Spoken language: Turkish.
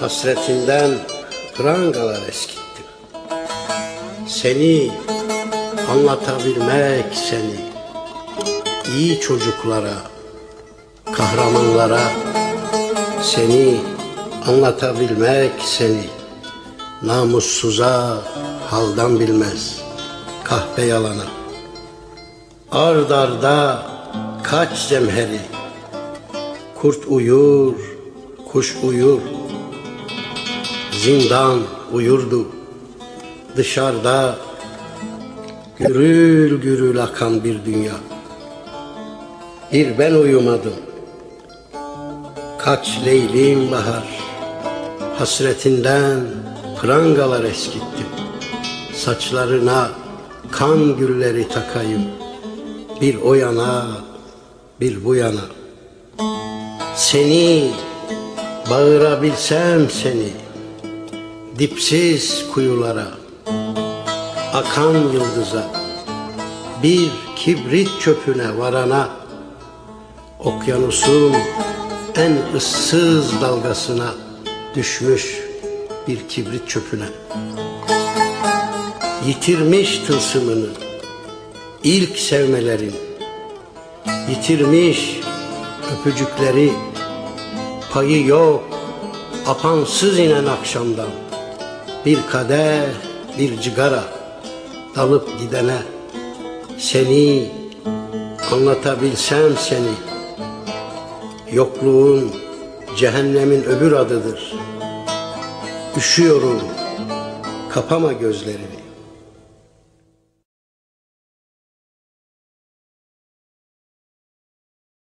Hasretinden prangalar eskittim. Seni anlatabilmek seni iyi çocuklara, kahramanlara seni anlatabilmek seni namussuza haldan bilmez kahpe yalana. Ard arda kaç cemheri kurt uyur kuş uyur. Zindan uyurdu. Dışarıda gürül gürül akan bir dünya. Bir ben uyumadım. Kaç leylim bahar. Hasretinden prangalar eskittim. Saçlarına kan gülleri takayım. Bir o yana bir bu yana Seni bağırabilsem seni Dipsiz kuyulara Akan yıldıza Bir kibrit çöpüne varana Okyanusun en ıssız dalgasına düşmüş bir kibrit çöpüne. Yitirmiş tılsımını ilk sevmelerin, yitirmiş öpücükleri, payı yok apansız inen akşamdan. Bir kadeh, bir cigara dalıp gidene seni anlatabilsem seni Yokluğun cehennemin öbür adıdır. Üşüyorum, kapama gözlerini.